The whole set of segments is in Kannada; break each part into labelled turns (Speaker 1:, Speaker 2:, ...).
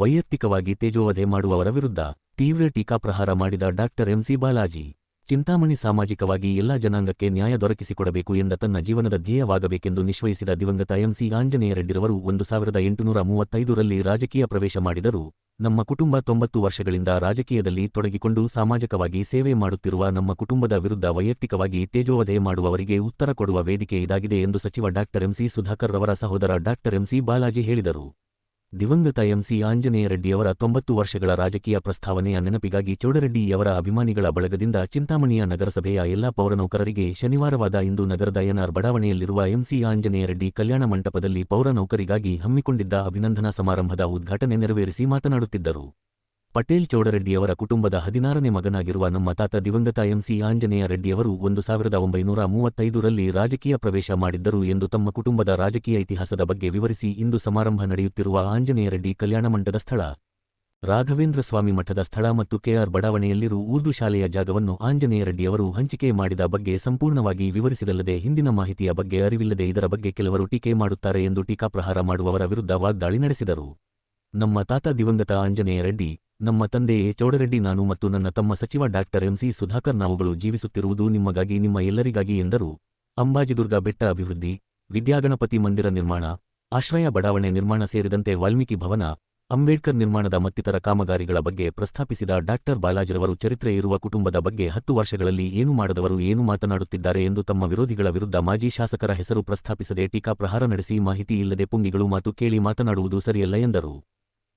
Speaker 1: ವೈಯಕ್ತಿಕವಾಗಿ ತೇಜೋವಧೆ ಮಾಡುವವರ ವಿರುದ್ಧ ತೀವ್ರ ಟೀಕಾಪ್ರಹಾರ ಮಾಡಿದ ಡಾ ಎಂಸಿ ಬಾಲಾಜಿ, ಚಿಂತಾಮಣಿ ಸಾಮಾಜಿಕವಾಗಿ ಎಲ್ಲಾ ಜನಾಂಗಕ್ಕೆ ನ್ಯಾಯ ದೊರಕಿಸಿಕೊಡಬೇಕು ಎಂದ ತನ್ನ ಜೀವನದ ಧ್ಯೇಯವಾಗಬೇಕೆಂದು ನಿಶ್ವಯಿಸಿದ ದಿವಂಗತ ಎಂಸಿ ಆಂಜನೇಯ ರೆಡ್ಡಿರವರು ಒಂದು ಸಾವಿರದ ಎಂಟುನೂರ ಮೂವತ್ತೈದರಲ್ಲಿ ರಾಜಕೀಯ ಪ್ರವೇಶ ಮಾಡಿದರು ನಮ್ಮ ಕುಟುಂಬ ತೊಂಬತ್ತು ವರ್ಷಗಳಿಂದ ರಾಜಕೀಯದಲ್ಲಿ ತೊಡಗಿಕೊಂಡು ಸಾಮಾಜಿಕವಾಗಿ ಸೇವೆ ಮಾಡುತ್ತಿರುವ ನಮ್ಮ ಕುಟುಂಬದ ವಿರುದ್ಧ ವೈಯಕ್ತಿಕವಾಗಿ ತೇಜೋವಧೆ ಮಾಡುವವರಿಗೆ ಉತ್ತರ ಕೊಡುವ ವೇದಿಕೆ ಇದಾಗಿದೆ ಎಂದು ಸಚಿವ ಡಾ ಎಂಸಿ ಸುಧಾಕರ್ ರವರ ಸಹೋದರ ಡಾ ಎಂಸಿ ಬಾಲಾಜಿ ಹೇಳಿದರು. ದಿವಂಗತ ಎಂಸಿ ಆಂಜನೇಯ ರೆಡ್ಡಿಯವರ ತೊಂಬತ್ತು ವರ್ಷಗಳ ರಾಜಕೀಯ ಪ್ರಸ್ತಾವನೆಯ ನೆನಪಿಗಾಗಿ ಚೌಡರೆಡ್ಡಿಯವರ ಅಭಿಮಾನಿಗಳ ಬಳಗದಿಂದ ಚಿಂತಾಮಣಿಯ ನಗರಸಭೆಯ ಎಲ್ಲಾ ಪೌರನೌಕರರಿಗೆ ಶನಿವಾರವಾದ ಇಂದು ನಗರದ ಎನ್ಆರ್ ಬಡಾವಣೆಯಲ್ಲಿರುವ ಎಂಸಿ ಆಂಜನೇಯ ರೆಡ್ಡಿ ಕಲ್ಯಾಣ ಮಂಟಪದಲ್ಲಿ ಪೌರನೌಕರಿಗಾಗಿ ಹಮ್ಮಿಕೊಂಡಿದ್ದ ಅಭಿನಂದನಾ ಸಮಾರಂಭದ ಉದ್ಘಾಟನೆ ನೆರವೇರಿಸಿ ಮಾತನಾಡುತ್ತಿದ್ದರು. ಪಟೇಲ್ ಚೌಡರೆಡ್ಡಿಯವರ ಕುಟುಂಬದ ಹದಿನಾರನೇ ಮಗನಾಗಿರುವ ನಮ್ಮ ತಾತ ದಿವಂಗತ ಎಂಸಿ ಆಂಜನೇಯ ರೆಡ್ಡಿಯವರು ಒಂದು ಸಾವಿರದ ಒಂಬೈನೂರ ಮೂವತ್ತೈದರಲ್ಲಿ ರಾಜಕೀಯ ಪ್ರವೇಶ ಮಾಡಿದ್ದರು ಎಂದು ತಮ್ಮ ಕುಟುಂಬದ ರಾಜಕೀಯ ಇತಿಹಾಸದ ಬಗ್ಗೆ ವಿವರಿಸಿ ಇಂದು ಸಮಾರಂಭ ನಡೆಯುತ್ತಿರುವ ಆಂಜನೇಯ ರೆಡ್ಡಿ ಕಲ್ಯಾಣ ಮಂಟದ ಸ್ಥಳ. ರಾಘವೇಂದ್ರ ಸ್ವಾಮಿ ಮಠದ ಸ್ಥಳ ಮತ್ತು ಕೆಆರ್ ಬಡಾವಣೆಯಲ್ಲಿರು ಉರ್ದು ಶಾಲೆಯ ಜಾಗವನ್ನು ಆಂಜನೇಯ ರೆಡ್ಡಿಯವರು ಹಂಚಿಕೆ ಮಾಡಿದ ಬಗ್ಗೆ ಸಂಪೂರ್ಣವಾಗಿ ವಿವರಿಸಿದಲ್ಲದೆ ಹಿಂದಿನ ಮಾಹಿತಿಯ ಬಗ್ಗೆ ಅರಿವಿಲ್ಲದೆ ಇದರ ಬಗ್ಗೆ ಕೆಲವರು ಟೀಕೆ ಮಾಡುತ್ತಾರೆ ಎಂದು ಟೀಕಾಪ್ರಹಾರ ಮಾಡುವವರ ವಿರುದ್ಧ ವಾಗ್ದಾಳಿ ನಡೆಸಿದರು. ನಮ್ಮ ತಾತ ದಿವಂಗತ ಆಂಜನೇಯ ರೆಡ್ಡಿ, ನಮ್ಮ ತಂದೆಯೇ ಚೌಡರೆಡ್ಡಿ ನಾನು ಮತ್ತು ನನ್ನ ತಮ್ಮ ಸಚಿವ ಡಾಕ್ಟರ್ ಎಂಸಿ ಸುಧಾಕರ್ ನಾವುಗಳು ಜೀವಿಸುತ್ತಿರುವುದು ನಿಮ್ಮಗಾಗಿ ನಿಮ್ಮ ಎಲ್ಲರಿಗಾಗಿ ಎಂದರು. ಅಂಬಾಜಿದುರ್ಗ ಬೆಟ್ಟ ಅಭಿವೃದ್ಧಿ, ವಿದ್ಯಾಗಣಪತಿ ಮಂದಿರ ನಿರ್ಮಾಣ, ಆಶ್ರಯ ಬಡಾವಣೆ ನಿರ್ಮಾಣ ಸೇರಿದಂತೆ ವಾಲ್ಮೀಕಿ ಭವನ, ಅಂಬೇಡ್ಕರ್ ನಿರ್ಮಾಣದ ಮತ್ತಿತರ ಕಾಮಗಾರಿಗಳ ಬಗ್ಗೆ ಪ್ರಸ್ತಾಪಿಸಿದ ಡಾಕ್ಟರ್ ಬಾಲಾಜಿರವರು ಚರಿತ್ರೆ ಇರುವ ಕುಟುಂಬದ ಬಗ್ಗೆ ಹತ್ತು ವರ್ಷಗಳಲ್ಲಿ ಏನು ಮಾಡದವರು, ಏನು ಮಾತನಾಡುತ್ತಿದ್ದಾರೆ ಎಂದು ತಮ್ಮ ವಿರೋಧಿಗಳ ವಿರುದ್ಧ ಮಾಜಿ ಶಾಸಕರ ಹೆಸರು ಪ್ರಸ್ತಾಪಿಸದೆ ಟೀಕಾ ಪ್ರಹಾರ ನಡೆಸಿ ಮಾಹಿತಿ ಇಲ್ಲದೆ ಪುಂಗಿಗಳು ಮಾತು ಕೇಳಿ ಮಾತನಾಡುವುದು ಸರಿಯಲ್ಲ ಎಂದರು.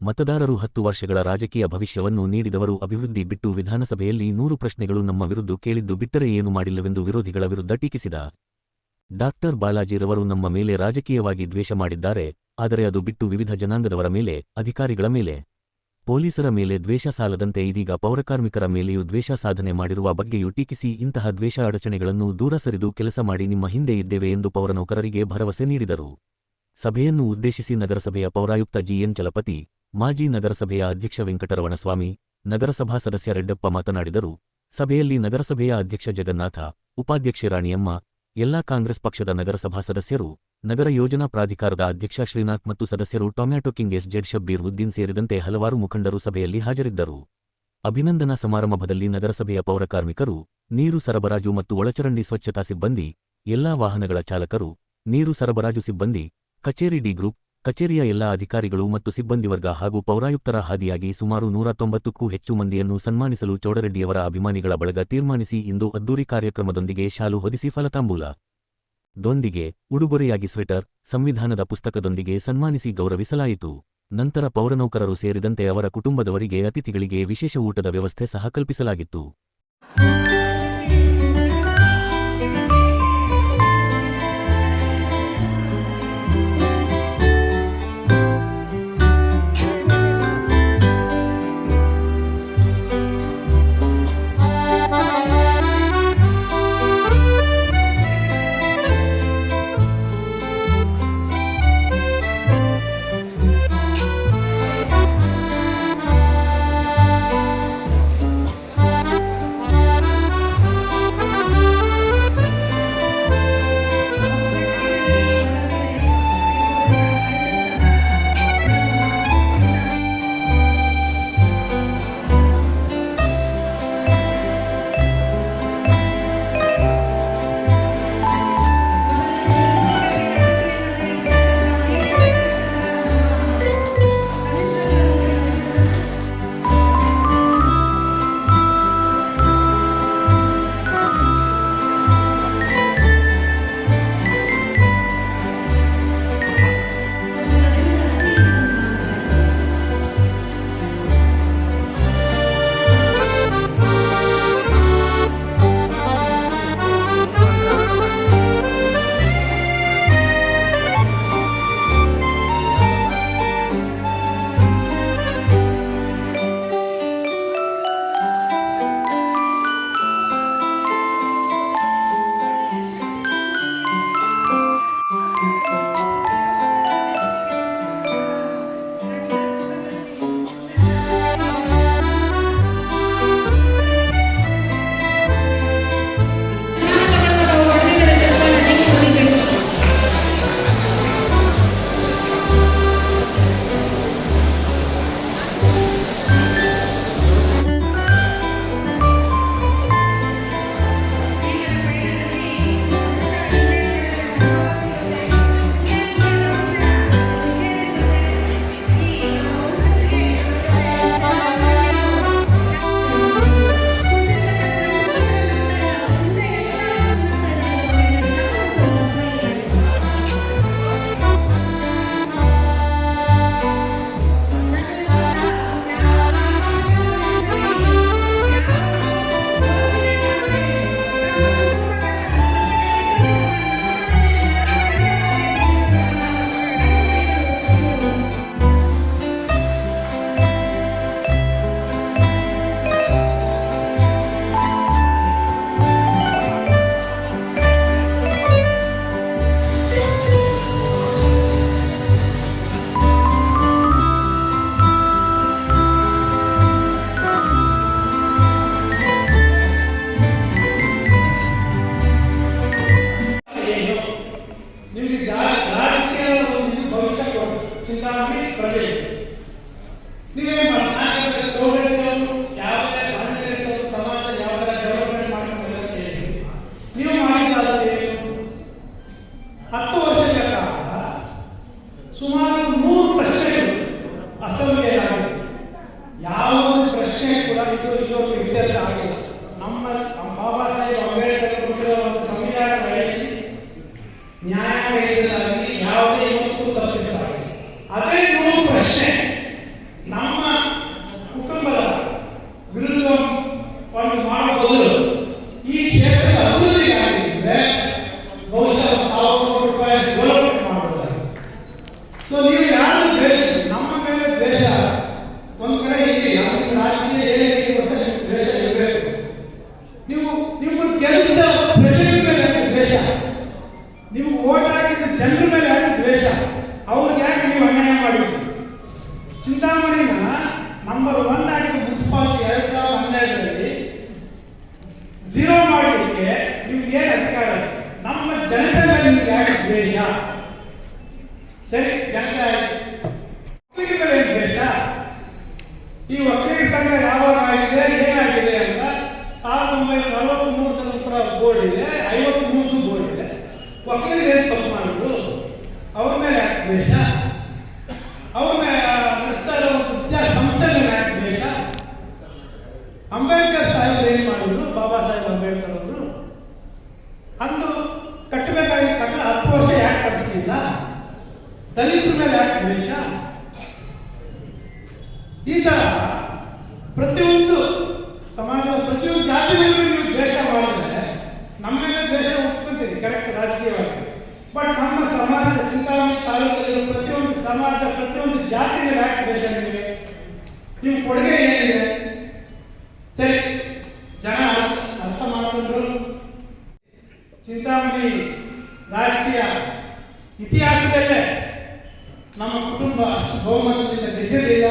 Speaker 1: ಮತದಾರರು ಹತ್ತು ವರ್ಷಗಳ ರಾಜಕೀಯ ಭವಿಷ್ಯವನ್ನು ನೀಡಿದವರು ಅಭಿವೃದ್ಧಿ ಬಿಟ್ಟು ವಿಧಾನಸಭೆಯಲ್ಲಿ ನೂರು ಪ್ರಶ್ನೆಗಳು ನಮ್ಮ ವಿರುದ್ಧ ಕೇಳಿದ್ದು ಬಿಟ್ಟರೆ ಏನು ಮಾಡಿಲ್ಲವೆಂದು ವಿರೋಧಿಗಳ ವಿರುದ್ಧ ಟೀಕಿಸಿದ ಡಾಕ್ಟರ್ ಬಾಲಾಜಿರವರು ನಮ್ಮ ಮೇಲೆ ರಾಜಕೀಯವಾಗಿ ದ್ವೇಷ ಮಾಡಿದ್ದಾರೆ, ಆದರೆ ಅದು ಬಿಟ್ಟು ವಿವಿಧ ಜನಾಂಗದವರ ಮೇಲೆ, ಅಧಿಕಾರಿಗಳ ಮೇಲೆ. ಪೊಲೀಸರ ಮೇಲೆ ದ್ವೇಷ ಸಾಲದಂತೆ ಇದೀಗ ಪೌರಕಾರ್ಮಿಕರ ಮೇಲೆಯೂ ದ್ವೇಷ ಸಾಧನೆ ಮಾಡಿರುವ ಬಗ್ಗೆಯೂ ಟೀಕಿಸಿ ಇಂತಹ ದ್ವೇಷ ಅಡಚಣೆಗಳನ್ನು ದೂರ ಸರಿದು ಕೆಲಸ ಮಾಡಿ ನಿಮ್ಮ ಹಿಂದೆ ಇದ್ದೇವೆ ಎಂದು ಪೌರನೌಕರರಿಗೆ ಭರವಸೆ ನೀಡಿದರು. ಸಭೆಯನ್ನು ಉದ್ದೇಶಿಸಿ ನಗರಸಭೆಯ ಪೌರಾಯುಕ್ತ ಜಿಎನ್ ಚಲಪತಿ ಮಾಜಿ ನಗರಸಭೆಯ ಅಧ್ಯಕ್ಷ ವೆಂಕಟರಮಣಸ್ವಾಮಿ ನಗರಸಭಾ ಸದಸ್ಯ ರೆಡ್ಡಪ್ಪ ಮಾತನಾಡಿದರು. ಸಭೆಯಲ್ಲಿ ನಗರಸಭೆಯ ಅಧ್ಯಕ್ಷ ಜಗನ್ನಾಥ, ಉಪಾಧ್ಯಕ್ಷೆ ರಾಣಿಯಮ್ಮ, ಎಲ್ಲಾ ಕಾಂಗ್ರೆಸ್ ಪಕ್ಷದ ನಗರಸಭಾ ಸದಸ್ಯರು, ನಗರ ಯೋಜನಾ ಪ್ರಾಧಿಕಾರದ ಅಧ್ಯಕ್ಷ ಶ್ರೀನಾಥ್ ಮತ್ತು ಸದಸ್ಯರು tomato king S Z Shabbir Uddin ಸೇರಿದಂತೆ ಹಲವಾರು ಮುಖಂಡರು ಸಭೆಯಲ್ಲಿ ಹಾಜರಿದ್ದರು. ಅಭಿನಂದನಾ ಸಮಾರಂಭದಲ್ಲಿ ನಗರಸಭೆಯ ಪೌರಕಾರ್ಮಿಕರು ನೀರು ಸರಬರಾಜು ಮತ್ತು ಒಳಚರಂಡಿ ಸ್ವಚ್ಛತಾ ಸಿಬ್ಬಂದಿ, ಎಲ್ಲಾ ವಾಹನಗಳ ಚಾಲಕರು, ನೀರು ಸರಬರಾಜು ಸಿಬ್ಬಂದಿ, ಕಚೇರಿ ಡಿ ಗ್ರೂಪ್ ಕಚೇರಿಯ ಎಲ್ಲಾ ಅಧಿಕಾರಿಗಳು ಮತ್ತು ಸಿಬ್ಬಂದಿ ವರ್ಗ ಹಾಗೂ ಪೌರಾಯುಕ್ತರ ಹಾದಿಯಾಗಿ ಸುಮಾರು ನೂರ ತೊಂಬತ್ತಕ್ಕೂ ಹೆಚ್ಚು ಮಂದಿಯನ್ನು ಸನ್ಮಾನಿಸಲು ಚೌಡರೆಡ್ಡಿಯವರ ಅಭಿಮಾನಿಗಳ ಬಳಗ ತೀರ್ಮಾನಿಸಿ ಇಂದು ಅದ್ದೂರಿ ಕಾರ್ಯಕ್ರಮದೊಂದಿಗೆ ಶಾಲು ಹೊದಿಸಿ ಫಲತಾಂಬೂಲ. ದೊಂದಿಗೆ ಉಡುಗೊರೆಯಾಗಿ ಸ್ವೆಟರ್, ಸಂವಿಧಾನದ ಪುಸ್ತಕದೊಂದಿಗೆ ಸನ್ಮಾನಿಸಿ ಗೌರವಿಸಲಾಯಿತು. ನಂತರ ಪೌರನೌಕರರು ಸೇರಿದಂತೆ ಅವರ ಕುಟುಂಬದವರಿಗೆ ಅತಿಥಿಗಳಿಗೆ ವಿಶೇಷ ಊಟದ ವ್ಯವಸ್ಥೆ ಸಹ ಕಲ್ಪಿಸಲಾಗಿತ್ತು.
Speaker 2: tetapi kerja. Ini memang ಸರಿ, ಜನತೆ ಒಕ್ಕಲಿಗರ ದೇಶ? ಈ ಒಕ್ಕಲಿಗರ ಸಂಘ ಯಾವಾಗ ಆಗಿದೆ, ಏನಾಗಿದೆ ಅಂತ ಸಾವಿರದ ಒಂಬೈನೂರ ನಲವತ್ತ್ ಮೂರು ಕೂಡ ಬೋರ್ಡ್ ಇದೆ ಐವತ್ತ್ ಮೂರು ಬೋರ್ಡ್ ಇದೆ. ಒಕ್ಕಲಿಗರು ಏನು ತಪ್ಪು ಮಾಡಿದ್ರು? ಅವ್ರ ಮೇಲೆ ಯಾಕೆ ದ್ವೇಷ ಅವ್ರನ್ನ ನಡೆಸ್ತಾ ಇರೋ ಒಂದು ವಿದ್ಯಾಸಂಸ್ಥೆ ಮೇಲೆ ಯಾಕೆ ದ್ವೇಷ ಅಂಬೇಡ್ಕರ್ ಸಾಹೇಬ್ ಏನು ಮಾಡಿದ್ರು ಬಾಬಾ ಸಾಹೇಬ್ ಅಂಬೇಡ್ಕರ್ ಅವರು ಅಂದು ಕಟ್ಟಬೇಕಾಗಿ ಕಟ್ಟಡ ಹತ್ತು ವರ್ಷ ಯಾಕೆ ಕಟ್ಟಿಸ್ಲಿಲ್ಲ ದಲಿತರ ಮೇಲೆ ಯಾಕೆ ದ್ವೇಷ ಈ ತರ ಪ್ರತಿಯೊಂದು ಸಮಾಜದ ಪ್ರತಿಯೊಂದು ಜಾತಿ ಮೇಲೆ ನೀವು ದ್ವೇಷ ಮಾಡಿದ್ರೆ ನಮ್ಮ ಮೇಲೆ ದ್ವೇಷ ಒಪ್ಕೊಂತೀರಿ ಕರೆಕ್ಟ್ ರಾಜಕೀಯವಾಗಿ. ಬಟ್ ನಮ್ಮ ಸಮಾಜದ ಚಿಂತಾಮಣಿ ತಾಲೂಕಲ್ಲಿರೋ ಪ್ರತಿಯೊಂದು ಸಮಾಜ, ಪ್ರತಿಯೊಂದು ಜಾತಿ ಮೇಲೆ ಯಾಕೆ ದ್ವೇಷ ನಿಮಗೆ ನಿಮ್ಮ ಕೊಡುಗೆ ಏನಿದೆ? ಸರಿ, ಜನ ಅರ್ಥ ಮಾಡಿಕೊಂಡ್ರು. ಚಿಂತಾಮಣಿ ರಾಜಕೀಯ ಇತಿಹಾಸದಲ್ಲೇ ನಮ್ಮ ಕುಟುಂಬ ಬಹುಮತದಿಂದ ಗೆದ್ದಿರಲಿಲ್ಲ.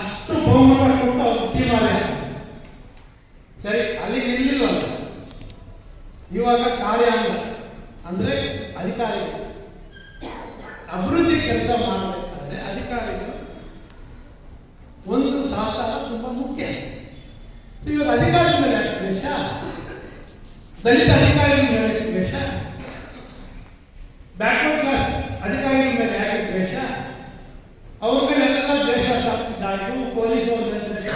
Speaker 2: ಅಷ್ಟು ಬಹುಮತ ಕೊಟ್ಟು ಅವ್ರು ಸರಿ, ಅಲ್ಲಿ ಇರಲಿಲ್ಲ ಇವಾಗ ಕಾರ್ಯಾಂಗ, ಅಂದ್ರೆ ಅಧಿಕಾರಿಗಳು. ಅಭಿವೃದ್ಧಿ ಕೆಲಸ ಮಾಡಬೇಕಾದ್ರೆ ಅಧಿಕಾರಿಗಳು ಒಂದು ಸಹಕಾರ ತುಂಬಾ ಮುಖ್ಯ. ಇವಾಗ ಅಧಿಕಾರಿ ಮೇಲೆ ದ್ವೇಷ? ದಲಿತ ಅಧಿಕಾರಿ ಮೇಲೆ ದ್ವೇಷ? ಬ್ಯಾಕ್ವರ್ಡ್ ಕ್ಲಾಸ್ ಅಧಿಕಾರಿ ಮೇಲೆ ದ್ವೇಷ? ಅವ್ರ ಮೇಲೆ ಎಲ್ಲ ದ್ವೇಷ ಸಾಧಿಸಿದ್ದಾಯ್ತು ಪೊಲೀಸ್ ಅವ್ರ ಮೇಲೆ ದ್ವೇಷ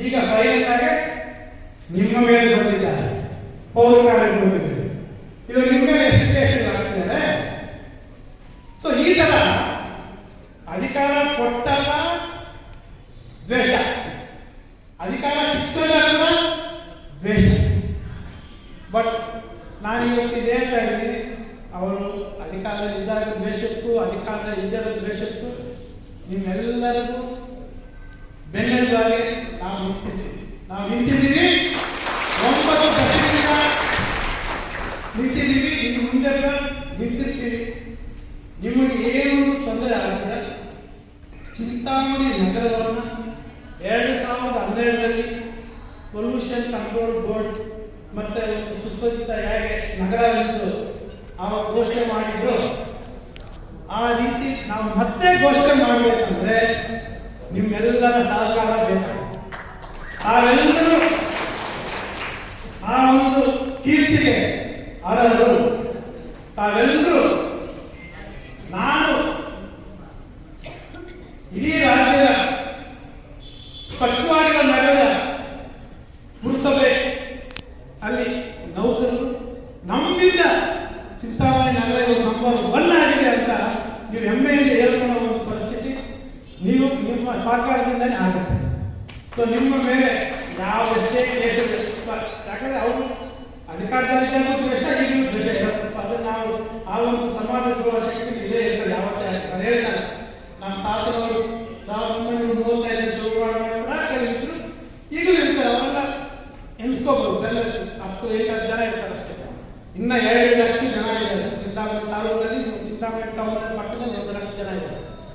Speaker 2: ಈಗ ಫೈನಲ್ ಆಗಿ ನಿಮ್ಮ ಮೇಲೆ ಬಂದಿದ್ದಾರೆ ಪೌರ ಕಾರ್ಮಿಕರ ಮೇಲೆ ಇವಾಗ ನಿಮ್ಮ ಮೇಲೆ ಎಷ್ಟು ಕೇಸಸ್ ಹಾಕ್ಸಿದ್ದಾರೆ ಸೊ ಈ ತರ ಅಧಿಕಾರ ಕೊಟ್ಟಲ್ಲ ದ್ವೇಷ ಅಧಿಕಾರ ಕಿತ್ಕೊಂಡಾಗ ದ್ವೇಷ ಬಟ್ ನಾನು ಇವತ್ತು ಇದೇ ಇದ್ದೀನಿ ಅವರು ಅಧಿಕಾರದಲ್ಲಿ ಇದ್ದಾಗ ದ್ವೇಷಕ್ಕೂ ಅಧಿಕಾರದಲ್ಲಿ ಇಲ್ಲದ ದ್ವೇಷಕ್ಕೂ ನಿಮ್ಮೆಲ್ಲರಿಗೂ ಬೆನ್ನೆಲುಬಾಗಿ ನಾವು ನಿಂತಿದ್ದೀವಿ. ನಾವು ನಿಂತಿದ್ದೀವಿ. ಒಂಬತ್ತು ದಶಕದಿಂದ ನಿಂತಿದ್ದೀವಿ. ಇನ್ನು ಮುಂದೆ ನಿಂತಿರ್ತೀವಿ. ನಿಮಗೆ ಏನು ತೊಂದರೆ ಆಗುತ್ತೆ ಚಿಂತಾಮಣಿ ನಗರವನ್ನು ಎರಡು ಸಾವಿರದ ಹನ್ನೆರಡರಲ್ಲಿ ಪೊಲ್ಯೂಷನ್ ಕಂಟ್ರೋಲ್ ಬೋರ್ಡ್ ಮತ್ತೆ ಸುಸಜ್ಜಿತ ಹೇಗೆ ನಗರ ಎಂದು ಆವಾಗ ಘೋಷಣೆ ಮಾಡಿದ್ರು. ಆ ರೀತಿ ನಾವು ಮತ್ತೆ ಘೋಷಣೆ ಮಾಡಬೇಕಂದ್ರೆ ನಿಮ್ಮೆಲ್ಲರ ಸಹಕಾರ ಬೇಕಾಗುತ್ತೆ. ಆ ಒಂದು ಕೀರ್ತಿಗೆ ಅರ್ಹರು. ತಾವೆಲ್ಲರೂ ನಾನು ಇಡೀ ರಾಜ್ಯದ ಸ್ವಚ್ಛವಾಗಿರೋ ನಗರದ ಪುರಸಭೆ ಅಲ್ಲಿ ನೌಕರರು ನಮ್ಮಿಂದ ಚಿಂತಾಮಣಿ ನಗರ ಇವತ್ತು ನಂಬರ್ ಒನ್ ಆಗಿದೆ ಅಂತ ನೀವು ಹೆಮ್ಮೆಯಿಂದ ಹೇಳ್ಕೊಳ್ಳೋ ಒಂದು ಪರಿಸ್ಥಿತಿ ನೀವು ನಿಮ್ಮ ಸಹಕಾರದಿಂದನೇ ಆಗುತ್ತೆ ಸೊ ನಿಮ್ಮ ಮೇಲೆ ಯಾವಷ್ಟೇ ಕೇಸು ಯಾಕಂದ್ರೆ ಅವರು ಅಧಿಕಾರದಲ್ಲಿದ್ದಾಗ ದ್ವೇಷ ಈಗಲೂ ದ್ವೇಷ ಇರುತ್ತೆ ಸೊ ಅದನ್ನು ನಾವು ಆ ಒಂದು ಸಮಾಜ ದ್ರೋಹ ಶಕ್ತಿ ಇಲ್ಲೇ ಇರ್ತದೆ ಯಾವತ್ತೇ ನಾನು ಹೇಳ್ತಾರೆ ನಮ್ಮ ತಾತನವರು ಸಾವಿರದ ಒಂಬೈನೂರ ಮೂವತ್ತೈದು ಶುರು ಮಾಡಿದಾಗ ಕೆಲವಿದ್ರು ಈಗಲೂ ಇರ್ತಾರೆ ಅವರೆಲ್ಲ ಎಣಿಸ್ಕೋಬಹುದು ಎಲ್ಲ ಹತ್ತು ಎಂಟು ಜನ ಇರ್ತಾರೆ ಅಷ್ಟೇ ಇನ್ನ ಎರಡು ಲಕ್ಷ ಜನ ಇದ್ದಾರೆ ಚಿಂತಾಮಣಿ ಅವರ ಟೌನ್ ಪಟ್ಟಣದಲ್ಲಿ ಒಂದು ಲಕ್ಷ ಜನ ಇದೆ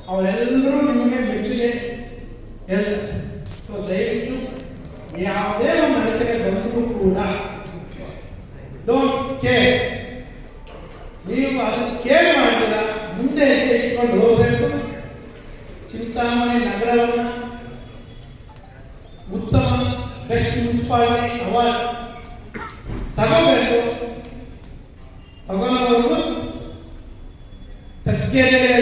Speaker 2: ಅವರೆಲ್ಲರೂ ನಿಮಗೆ ಮೆಚ್ಚುಗೆ ಎಲ್ಲ ಸೊ ದಯವಿಟ್ಟು ಯಾವುದೇ ಒಂದು ಅಡಚಣೆ ಬಂದರೂ ಕೂಡ ಡೋಂಟ್ ಕೇರ್ ನೀವು ಅದನ್ನು ಕೇರ್ ಮಾಡಿದ ಮುಂದೆ ಹೆಜ್ಜೆ ಇಟ್ಕೊಂಡು ಹೋಗಬೇಕು. ಚಿಂತಾಮಣಿ ನಗರವನ್ನು ಉತ್ತಮ ಬೆಸ್ಟ್ ಮುನ್ಸಿಪಾಲಿಟಿ ಅವಾರ್ಡ್ ತಗೋಬೇಕು. ತಗೊಂಡವರು tiene